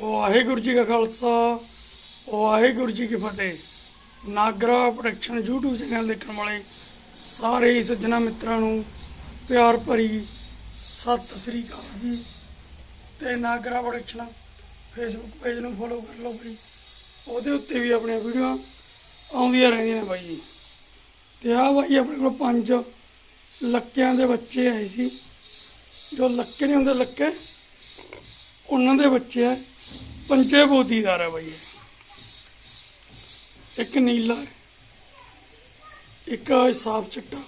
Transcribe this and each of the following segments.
ਵਾਹਿਗੁਰੂ ਜੀ ਕਾ ਖਾਲਸਾ, ਵਾਹਿਗੁਰੂ ਜੀ ਕੀ ਫਤਿਹ। Nagra production YouTube channel ਦੇਖਣ ਵਾਲੇ ਸਾਰੇ ਹੀ ਸੱਜਣਾ ਮਿੱਤਰਾਂ ਨੂੰ ਪਿਆਰ ਭਰੀ ਸਤਿ ਸ੍ਰੀ ਅਕਾਲ ਜੀ। ਤੇ ਨਾਗਰਾ ਪ੍ਰੋਡਕਸ਼ਨ ਫੇਸਬੁੱਕ ਪੇਜ ਨੂੰ ਫੋਲੋ ਕਰ ਲਓ ਬਈ। ਉਹਦੇ ਉੱਤੇ ਵੀ ਆਪਣੀਆਂ ਵੀਡੀਓ ਆਉਂਦੀਆਂ ਰਹਿੰਦੀਆਂ ਨੇ ਬਾਈ। ਜੀ ਤੇ ਆ ਬਾਈ ਆਪਣੇ ਕੋਲ ਪੰਜ ਲੱਕਿਆਂ ਦੇ ਬੱਚੇ ਆਏ ਸੀ। ਜੋ ਲੱਕੇ ਨਹੀਂ ਹੁੰਦੇ ਲੱਕੇ ਉਹਨਾਂ ਦੇ ਬੱਚੇ ਆ। ਪੰਜੇ ਬੋਦੀਦਾਰ ਆ ਬਾਈ ਇਹ। ਇੱਕ ਨੀਲਾ, ਇੱਕ ਸਾਫ਼ ਚਿੱਟਾ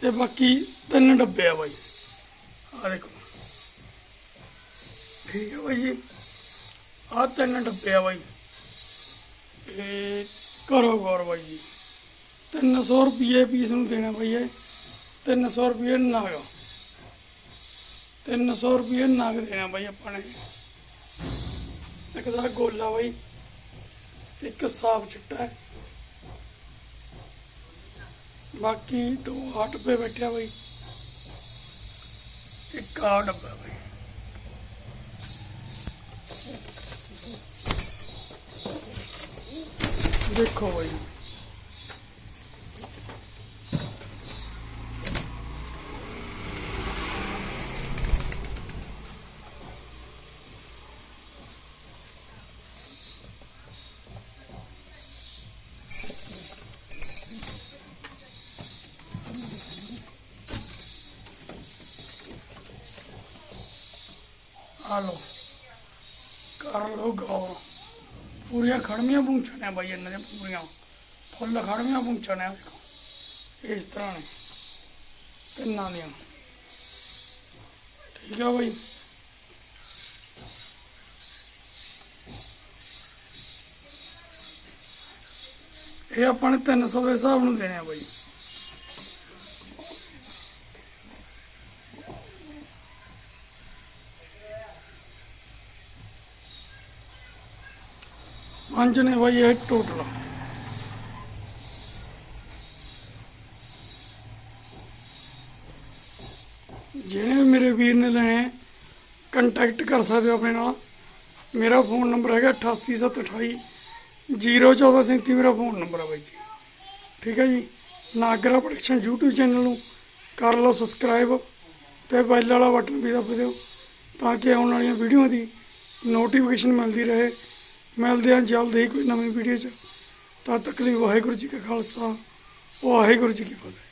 ਤੇ ਬਾਕੀ ਤਿੰਨ ਡੱਬੇ ਆ ਬਾਈ। ਆ ਦੇਖੋ। ਠੀਕ ਹੈ ਬਾਈ ਜੀ। ਆ ਤਿੰਨ ਡੱਬੇ ਆ ਬਾਈ। ਇਹ ਕਰੋ ਗੌਰ ਬਾਈ ਜੀ। 300 ਰੁਪਏ ਪੀਸ ਨੂੰ ਦੇਣਾ ਬਾਈ ਇਹ। 300 ਰੁਪਏ ਨਾਗ। 300 ਰੁਪਏ ਨਾਗ ਦੇਣਾ ਬਾਈ ਆਪਾਂ ਨੇ। ਇੱਕ ਦਾ ਗੋਲਾ ਬਾਈ। ਇੱਕ ਸਾਫ਼ ਚਿੱਟਾ ਹੈ। ਬਾਕੀ ਦੋ ਆ ਡੱਬੇ ਬੈਠਿਆ ਬਾਈ। ਇੱਕ ਆ ਡੱਬਾ ਬਾਈ। ਦੇਖੋ ਬਾਈ। ਆ ਲੋ ਕਰ ਲੋ ਗੌਰ। ਪੂਰੀਆਂ ਖੜਮੀਆਂ ਪੂੰਛਾਂ ਨੇ ਬਾਈ ਇਹਨਾਂ ਦੇ ਪੂਰੀਆਂ। ਫੁੱਲ ਖੜਮੀਆਂ ਪੂੰਛਾਂ ਨੇ ਦੇਖੋ। ਇਸ ਤਰ੍ਹਾਂ ਨੇ। ਤਿੰਨਾਂ ਦੀਆਂ। ਠੀਕ ਆ ਬਾਈ। ਇਹ ਆਪਾਂ ਨੇ 300 ਦੇ ਹਿਸਾਬ ਨੂੰ ਦੇਣੇ ਆ ਬਾਈ। ਪੰਜ ਨੇ ਬਾਈ, ਇਹ ਟੋਟਲ ਜਿਹੜੇ ਵੀ ਮੇਰੇ ਵੀਰ ਨੇ ਲੈਣੇ ਕੰਟੈਕਟ ਕਰ ਸਕਦੇ ਹੋ ਆਪਣੇ ਨਾਲ। ਮੇਰਾ ਫੋਨ ਨੰਬਰ ਹੈਗਾ 88728 01437 ਮੇਰਾ ਫੋਨ ਨੰਬਰ ਹੈ ਬਾਈ ਜੀ। ਠੀਕ ਹੈ ਜੀ? ਨਾਗਰਾ ਪ੍ਰੋਡਕਸ਼ਨ YouTube ਚੈਨਲ ਨੂੰ ਕਰ ਲਓ ਸਬਸਕ੍ਰਾਈਬ ਤੇ ਬੈਲ ਵਾਲਾ ਬਟਨ ਵੀ ਦਬਾ ਦਿਓ ਤਾਂ ਕਿ ਆਉਣ ਵਾਲੀਆਂ ਵੀਡੀਓ ਦੀ ਨੋਟੀਫਿਕੇਸ਼ਨ ਮਿਲਦੀ ਰਹੇ। ਮਿਲਦੇ ਹਾਂ ਜਲਦ ਹੀ ਕੋਈ ਨਵੀਂ ਵੀਡੀਓ 'ਚ। ਤਦ ਤੱਕ ਲਈ ਵਾਹਿਗੁਰੂ ਜੀ ਕਾ ਖਾਲਸਾ, ਵਾਹਿਗੁਰੂ ਜੀ ਕੀ ਫਤਿਹ।